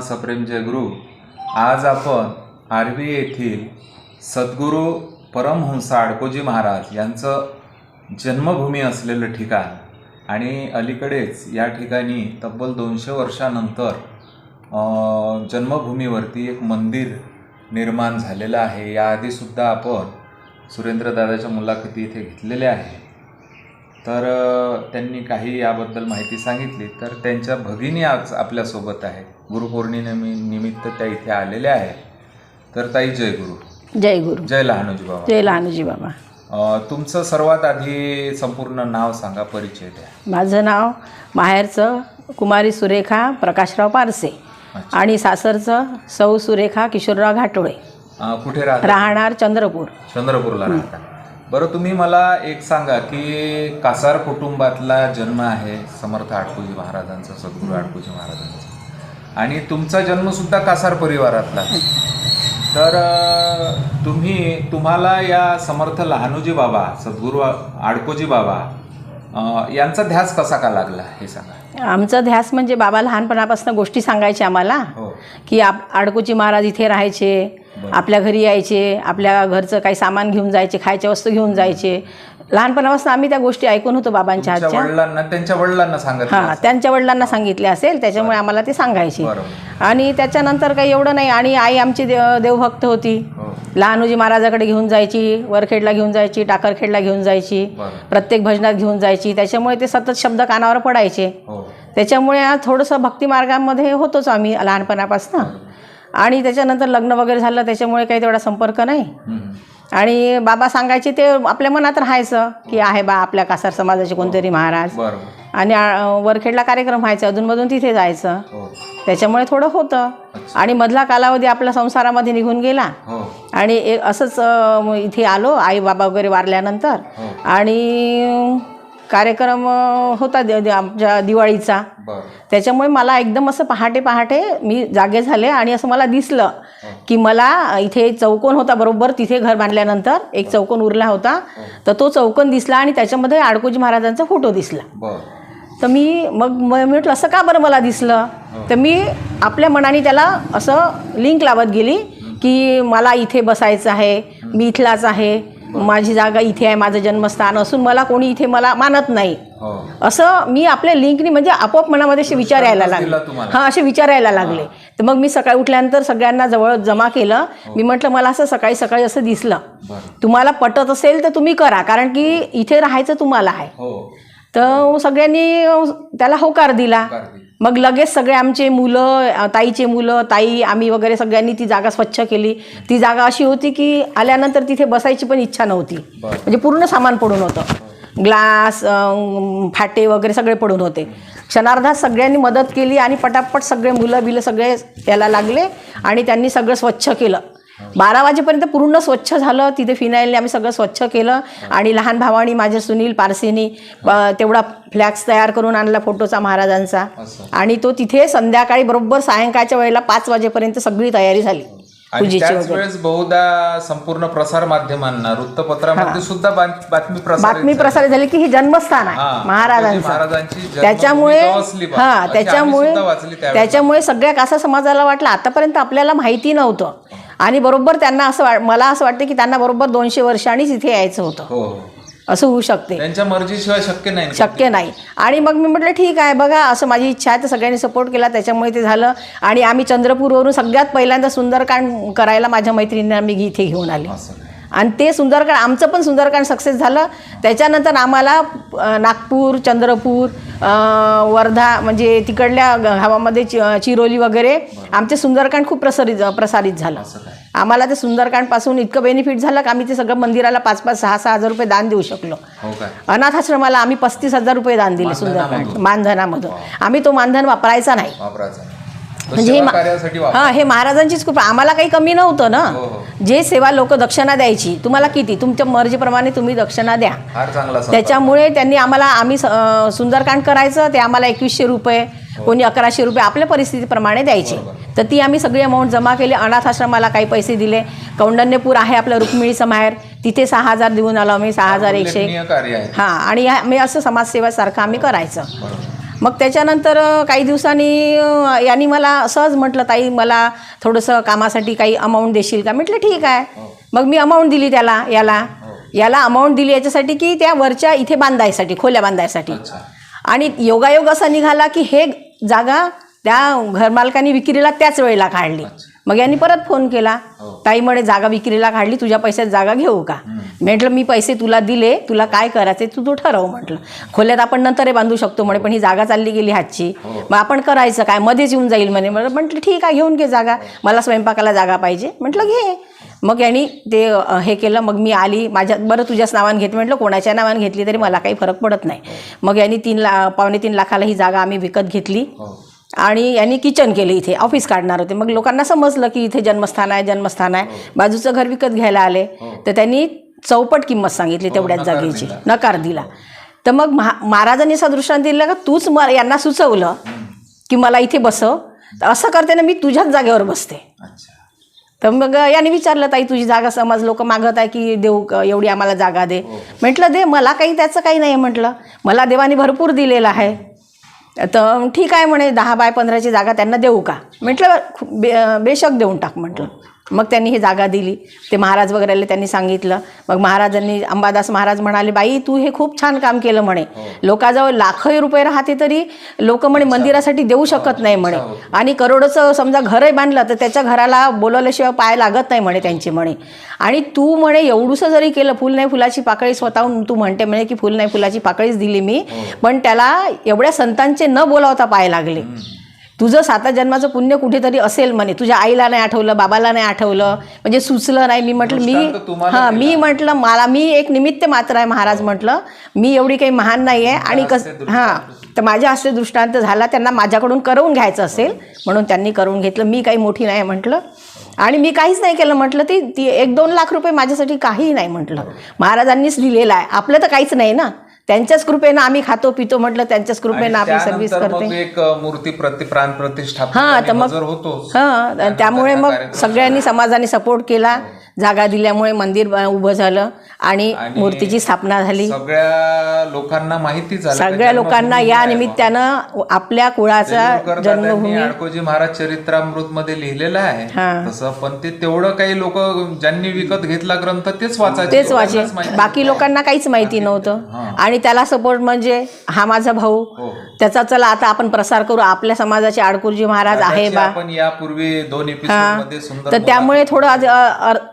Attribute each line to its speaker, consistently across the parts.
Speaker 1: सर्वांना भक्तांना सप्रेम जयगुरु आज आपण आर्वी येथील सद्गुरू परमहंस अडकोजी महाराज यांचं जन्मभूमी असलेलं ठिकाण आणि अलीकडेच या ठिकाणी तब्बल दोनशे वर्षानंतर जन्मभूमीवरती एक मंदिर निर्माण झालेलं आहे. याआधीसुद्धा आपण सुरेंद्रदादाच्या मुलाखती इथे घेतलेल्या आहे तर त्यांनी काही याबद्दल माहिती सांगितली. तर त्यांच्या भगिनी आज आपल्यासोबत आहे गुरुपौर्णिमे निमित्त त्या इथे आलेल्या आहे तर ताई जय गुरु.
Speaker 2: जय गुरु.
Speaker 1: जय लहानोजी बाबा.
Speaker 2: जय लहानूजी बाबा.
Speaker 1: तुमचं सर्वात आधी संपूर्ण नाव सांगा परिचय द्या.
Speaker 2: माझं नाव माहेरचं कुमारी सुरेखा प्रकाशराव पारसे. आणि सासरचं सौ सुरेखा किशोरराव घाटोळे
Speaker 1: कुठे
Speaker 2: राहणार चंद्रपूर.
Speaker 1: चंद्रपूरला राहता. बरं तुम्ही मला एक सांगा की कासार कुटुंबातला जन्म आहे समर्थ आडकोजी महाराजांचा सद्गुरू आडकोजी महाराजांचा. आणि तुमचा जन्म सुद्धा कासार परिवारातला. तर तुम्ही तुम्हाला या समर्थ लहानोजी बाबा सद्गुरू आडकोजी बाबा यांचा ध्यास कसा का लागला हे सांगा.
Speaker 2: आमचा ध्यास म्हणजे बाबा लहानपणापासून गोष्टी सांगायचे आम्हाला
Speaker 1: हो.
Speaker 2: की आप आडकोची महाराज इथे राहायचे आपल्या घरी यायचे आपल्या घरचं काही सामान घेऊन जायचे खायच्या वस्तू घेऊन जायचे. लहानपणापासून आम्ही त्या गोष्टी ऐकून होतो बाबांच्या
Speaker 1: तुमच्या
Speaker 2: हातच्या.
Speaker 1: वडिलांना त्यांच्या वडिलांना सांगत
Speaker 2: हां त्यांच्या वडिलांना सांगितले असेल त्याच्यामुळे आम्हाला ते सांगायचे.
Speaker 1: बरोबर.
Speaker 2: आणि त्याच्यानंतर काही एवढं नाही आणि आई आमची देव देवभक्त होती.
Speaker 1: हो.
Speaker 2: लहानूजी महाराजाकडे घेऊन जायची वरखेडला घेऊन जायची टाकरखेडला घेऊन जायची
Speaker 1: बरं.
Speaker 2: प्रत्येक भजनात घेऊन जायची. त्याच्यामुळे ते सतत शब्द कानावर पडायचे.
Speaker 1: हो.
Speaker 2: त्याच्यामुळे आज थोडंसं भक्तिमार्गामध्ये होतोच आम्ही लहानपणापासून. आणि त्याच्यानंतर लग्न वगैरे झालं त्याच्यामुळे काही तेवढा संपर्क नाही. आणि बाबा सांगायचे ते आपल्या मनात राहायचं की आहे बा आपल्या कासार समाजाचे कोणतरी महाराज. आणि वरखेडला कार्यक्रम व्हायचा अधूनमधून तिथे जायचं.
Speaker 1: हो.
Speaker 2: त्याच्यामुळे थोडं होतं. आणि मधला कालावधी आपल्या संसारामध्ये निघून गेला.
Speaker 1: हो.
Speaker 2: आणि असंच इथे आलो आई बाबा वगैरे वारल्यानंतर.
Speaker 1: हो.
Speaker 2: आणि कार्यक्रम होता दि- दि- आमच्या दिवाळीचा.
Speaker 1: बर.
Speaker 2: त्याच्यामुळे मला एकदम असं पहाटे पहाटे मी जागे झाले आणि असं मला दिसलं की मला इथे चौकोन होता बरोबर तिथे घर बांधल्यानंतर एक चौकोन उरला होता. तर तो चौकोन दिसला आणि त्याच्यामध्ये आडकोजी महाराजांचा फोटो दिसला.
Speaker 1: बर.
Speaker 2: तर मी मग म- मी म्हटलं असं का बरं मला दिसलं? तर मी आपल्या मनाने त्याला असं लिंक लावत गेली की मला इथे बसायचं आहे मी इथलाच आहे. माझी जागा इथे आहे माझं जन्मस्थान असून मला कोणी इथे मला मानत नाही.
Speaker 1: हो.
Speaker 2: असं मी आपल्या लिंकनी म्हणजे आपोआप मनामध्ये असे विचार यायला लागले. हां असे विचार यायला लागले. तर मग मी सकाळी उठल्यानंतर सगळ्यांना जवळ जमा केलं. मी म्हटलं मला असं सकाळी सकाळी असं दिसलं. तुम्हाला पटत असेल तर तुम्ही करा कारण की इथे राहायचं तुम्हाला आहे.
Speaker 1: हो.
Speaker 2: तर सगळ्यांनी त्याला होकार दिला. मग लगेच सगळे आमचे मुलं ताईचे मुलं ताई आम्ही वगैरे सगळ्यांनी ती जागा स्वच्छ केली. ती जागा अशी होती की आल्यानंतर तिथे बसायची पण इच्छा नव्हती. म्हणजे पूर्ण सामान पडून होतं. ग्लास फाटे वगैरे सगळे पडून होते. क्षणार्धात सगळ्यांनी मदत केली आणि पटापट सगळे मुलं बिलं सगळे याला लागले आणि त्यांनी सगळं स्वच्छ केलं. बारा वाजेपर्यंत पूर्ण स्वच्छ झालं तिथे फिनाईलने आम्ही सगळं स्वच्छ केलं. आणि लहान भावानी माझ्या सुनील पारसेनी तेवढा फ्लॅक्स तयार करून आणला फोटोचा महाराजांचा. आणि तो तिथे संध्याकाळी बरोबर सायंकाळच्या वेळेला पाच वाजेपर्यंत सगळी तयारी झाली.
Speaker 1: वेळेस बहुधा संपूर्ण प्रसार माध्यमांना वृत्तपत्रामध्ये सुद्धा बात- बातमी प्रसारित
Speaker 2: बातमी प्रसारित झाली की हे जन्मस्थान आहे महाराजांचं.
Speaker 1: महाराजांची
Speaker 2: त्याच्यामुळे. हा त्याच्यामुळे. त्याच्यामुळे सगळ्या कासा समाजाला वाटलं. आतापर्यंत आपल्याला माहिती नव्हतं. आणि बरोबर त्यांना असं वाट मला असं वाटतं की त्यांना बरोबर दोनशे वर्षांनीच इथे यायचं होतं.
Speaker 1: हो हो.
Speaker 2: असं होऊ शकते.
Speaker 1: त्यांच्या मर्जीशिवाय शक्य नाही. ना.
Speaker 2: शक्य नाही. आणि मग मी म्हटलं ठीक आहे बघा असं माझी इच्छा आहे तर सगळ्यांनी सपोर्ट केला त्याच्यामुळे ते झालं. आणि आम्ही चंद्रपूरवरून सगळ्यात पहिल्यांदा सुंदरकांड करायला माझ्या मैत्रिणींना मी इथे घेऊन आले.
Speaker 1: असं.
Speaker 2: आणि ते सुंदरकांड आमचं पण सुंदरकांड सक्सेस झालं. त्याच्यानंतर आम्हाला नागपूर चंद्रपूर वर्धा म्हणजे तिकडल्या गावामध्ये चि चिरोली वगैरे आमचे सुंदरकांड खूप प्रसारित प्रसारित झालं. आम्हाला ते सुंदरकांडपासून इतकं बेनिफिट झालं की आम्ही ते सगळं मंदिराला पाच पाच सहा सहा हजार रुपये दान देऊ शकलो.
Speaker 1: हो काय
Speaker 2: अनाथ आश्रमाला आम्ही पस्तीस हजार रुपये दान दिले सुंदरकांड मानधनामधून. आम्ही तो मानधन वापरायचा नाही. म्हणजे हे
Speaker 1: सेवा
Speaker 2: मा-
Speaker 1: कार्यासाठी वापर.
Speaker 2: हां हे महाराजांचीच कृपा. आम्हाला काही कमी नव्हतं ना.
Speaker 1: हो हो.
Speaker 2: जे सेवा लोक दक्षिणा द्यायची तुम्हाला किती? तुमच्या मर्जीप्रमाणे तुम्ही दक्षिणा द्या.
Speaker 1: फार चांगला संपर्क.
Speaker 2: त्याच्यामुळे त्यांनी आम्हाला आम्ही स- अं, सुंदरकांड करायचं ते आम्हाला एकवीसशे रुपये कोणी अकराशे रुपये आपल्या परिस्थितीप्रमाणे द्यायचे. तर ती आम्ही सगळी अमाऊंट जमा केली. अनाथ आश्रमाला काही पैसे दिले. कौंडण्यपूर आहे आपलं रुक्मिणीचं माहेर तिथे सहा हजार देऊन आलो आम्ही सहा हजार एकशे.
Speaker 1: उल्लेखनीय कार्य आहे.
Speaker 2: हां आणि मी असं समाजसेवासारखं आम्ही करायचं.
Speaker 1: बरोबर.
Speaker 2: मग त्याच्यानंतर काही दिवसांनी यांनी मला सहज म्हटलं ताई मला थोडंसं कामासाठी काही अमाऊंट देशील का? म्हटलं ठीक आहे. मग मी अमाऊंट दिली त्याला याला. याला अमाऊंट दिली याच्यासाठी की त्या वरच्या इथे बांधायसाठी खोल्या बांधायसाठी. आणि योगायोग असा निघाला की हे जागा त्या घरमालकाने विक्रीला त्याच वेळेला काढली. मग यांनी परत फोन केला.
Speaker 1: हो.
Speaker 2: ताई म्हणे जागा विक्रीला काढली तुझ्या पैशात जागा घेऊ का? म्हटलं मी पैसे तुला दिले तुला काय करायचे तू तू ठरव म्हटलं. खोल्यात आपण नंतरही बांधू शकतो म्हणे पण ही जागा चालली गेली हातची. मग आपण करायचं काय? मध्येच येऊन जाईल म्हणे. म्हटलं ठीक आहे घेऊन घे जागा. मला स्वयंपाकाला जागा पाहिजे. म्हटलं घे. मग यांनी ते हे केलं. मग मी आली. माझ्या बरं तुझ्याच नावाने घेते म्हटलं कोणाच्या नावाने घेतली तरी मला काही फरक पडत नाही. मग यांनी तीन ला पावणे तीन लाखाला ही जागा आम्ही विकत घेतली.
Speaker 1: हो.
Speaker 2: आणि यांनी किचन केलं इथे ऑफिस काढणार होते. मग लोकांना समजलं की इथे जन्मस्थान आहे जन्मस्थान आहे. बाजूचं घर विकत घ्यायला आले. तर त्यांनी चौपट किंमत सांगितली तेवढ्याच
Speaker 1: नकार
Speaker 2: जागेची. नकार दिला. तर मग महा महाराजांनी असा दृष्टांत दिला का तूच म यांना सुचवलं की मला इथे बसव. तर असं करते ना मी तुझ्याच जागेवर बसते. तर मग याने विचारलं ताई तुझी जागा समाज लोक मागत आहे की देऊ एवढी आम्हाला जागा दे. म्हटलं दे मला काही त्याचं काही नाही म्हटलं. मला देवाने भरपूर दिलेलं आहे. तर ठीक आहे म्हणे दहा बाय पंधराची जागा त्यांना देऊ का? म्हटलं बे बेशक देऊन टाक म्हटलं. हो. मग त्यांनी ही जागा दिली. ते महाराज वगैरे आले त्यांनी सांगितलं. मग महाराजांनी अंबादास महाराज म्हणाले बाई तू हे खूप छान काम केलं म्हणे. लोकाजवळ लाखोही रुपये राहते तरी लोक म्हणे मंदिरासाठी देऊ शकत नाही म्हणे. आणि करोडोचं समजा घरही बांधलं तर त्याच्या घराला बोलवल्याशिवाय पाय लागत नाही म्हणे त्यांची म्हणे. आणि तू म्हणे एवढूसं जरी केलं फुल नाही फुलाची पाकळी स्वतःहून तू म्हणते म्हणे की फुल नाही फुलाची पाकळीच दिली मी. पण त्याला एवढ्या संतांचे न बोलावता पाय लागले. तुझं साता जन्माचं पुण्य कुठेतरी असेल म्हणे. तुझ्या आईला नाही आठवलं बाबाला नाही आठवलं. म्हणजे सुचलं नाही. मी म्हटलं मी हां मी म्हटलं मला मी एक निमित्त मात्र आहे महाराज म्हटलं. मी एवढी काही महान नाही आहे आणि कस हां तर माझ्या हस्ते दृष्टांत झाला. त्यांना माझ्याकडून करवून घ्यायचं असेल म्हणून त्यांनी करून घेतलं. मी काही मोठी नाही म्हटलं. आणि मी काहीच नाही केलं म्हटलं. ती ती एक दोन लाख रुपये माझ्यासाठी काहीही नाही म्हटलं. महाराजांनीच दिलेलं आहे. आपलं तर काहीच नाही ना. त्यांच्याच कृपेनं आम्ही खातो पितो म्हटलं त्यांच्याच कृपेनं आपली सर्व्हिस करते.
Speaker 1: एक मूर्ती प्रति प्राण प्रतिष्ठापन
Speaker 2: हां, तर मग-
Speaker 1: होतो
Speaker 2: हां त्यामुळे मग सगळ्यांनी समाजाने सपोर्ट केला. जागा दिल्यामुळे मंदिर उभं झालं आणि मूर्तीची स्थापना झाली.
Speaker 1: सगळ्या लोकांना माहिती
Speaker 2: सगळ्या लोकांना या निमित्तानं आपल्या कुळाचा जन्मभूमी
Speaker 1: आडकोजी महाराज चरित्रामृत मध्ये लिहिलेलं आहे. तसं पण ते तेवढं काही लोक ज्यांनी विकत घेतला ग्रंथ तेच वाचायचे.
Speaker 2: तेच वाचे. बाकी लोकांना काहीच माहिती नव्हतं. आणि त्याला सपोर्ट म्हणजे हा माझा भाऊ.
Speaker 1: हो.
Speaker 2: त्याचा चला आता आपण प्रसार करू. आपल्या समाजाचे आडकुरजी महाराज आहे बा.
Speaker 1: यापूर्वी दोन एपिसोडमध्ये सुंदर
Speaker 2: तर त्यामुळे थोडं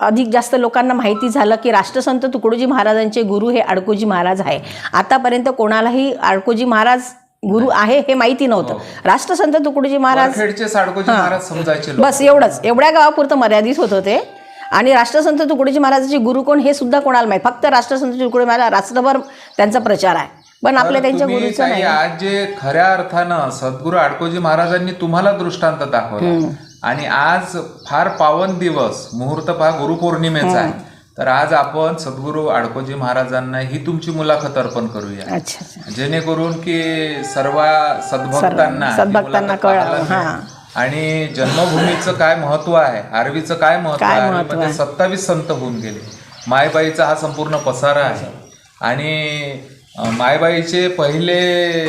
Speaker 2: अधिक जास्त लोकांना माहिती झालं की राष्ट्रसंत तुकडोजी महाराजांचे गुरु हे आडकोजी महाराज आहे. आतापर्यंत कोणालाही आडकोजी महाराज गुरु आहे हे माहिती नव्हतं. राष्ट्रसंत तुकडोजी महाराज
Speaker 1: समजायचे
Speaker 2: बस एवढंच. एवढ्या गावापुरतं मर्यादित होत होते आणि राष्ट्रसंत तुकडोजी महाराजांचे गुरु कोण हे सुद्धा कोणाला माहीत? फक्त राष्ट्रसंत तुकडोजी महाराज राष्ट्रभर त्यांचा प्रचार आहे. पण आपल्या त्यांच्या गुरुचं नाही.
Speaker 1: आज जे खऱ्या अर्थानं सद्गुरू आडकोजी महाराजांनी तुम्हाला दृष्टांत दाखवला. आणि आज फार पावन दिवस मुहूर्त पहा गुरुपौर्णिमेचा आहे. तर आज आपण सद्गुरू आडकोजी महाराजांना ही तुमची मुलाखत अर्पण करूया. जेणेकरून की सर्व सद्भक्तांना ही
Speaker 2: हां.
Speaker 1: आणि जन्मभूमीचं काय महत्त्व आहे आरवीचं काय
Speaker 2: महत्त्व
Speaker 1: आहे आर्वीमध्ये सत्तावीस संत होऊन गेले. मायबाईचा हा संपूर्ण पसारा आहे. आणि मायबाईचे पहिले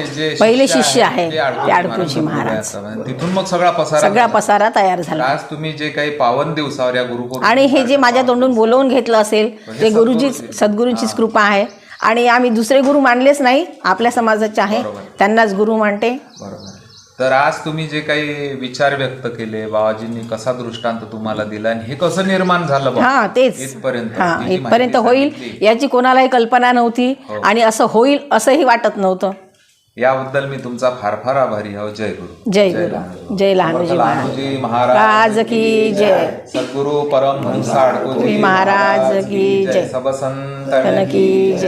Speaker 1: जे
Speaker 2: पहिले शिष्य आहे,
Speaker 1: ते महाराज. तिथून मग सगळा पसारा
Speaker 2: सगळा. पसारा तयार झाला.
Speaker 1: आज तुम्ही जे काही पावन दिवसावर या गुरुपौर्णिमा
Speaker 2: आणि हे जे माझ्या तोंडून बोलवून घेतलं असेल ते गुरुजी सद्गुरूंचीच कृपा आहे. आणि आम्ही दुसरे गुरु मानलेच नाही आपल्या समाजाचे आहे. त्यांनाच गुरु मानते.
Speaker 1: बरोबर. तर आज तुम्ही जे काही विचार व्यक्त केले बाबाजींनी कसा दृष्टांत तुम्हाला दिला आणि हे कसं निर्माण झालं बा?
Speaker 2: हा तेच.
Speaker 1: इथपर्यंत.
Speaker 2: हा
Speaker 1: ही
Speaker 2: इथपर्यंत होईल
Speaker 1: सांगितली,
Speaker 2: याची कोणालाही कल्पना नव्हती
Speaker 1: हो.
Speaker 2: आणि असं होईल असंही वाटत नव्हतं.
Speaker 1: याबद्दल मी तुमचा फार फार आभारी आहो. जय गुरु.
Speaker 2: जय गुरु. जय लहानूजी महाराज.
Speaker 1: लहानूजी महाराज.
Speaker 2: राज की जय
Speaker 1: सद्गुरु परमहंस आडकोजी
Speaker 2: महाराज की जय.
Speaker 1: सब संत
Speaker 2: की जय.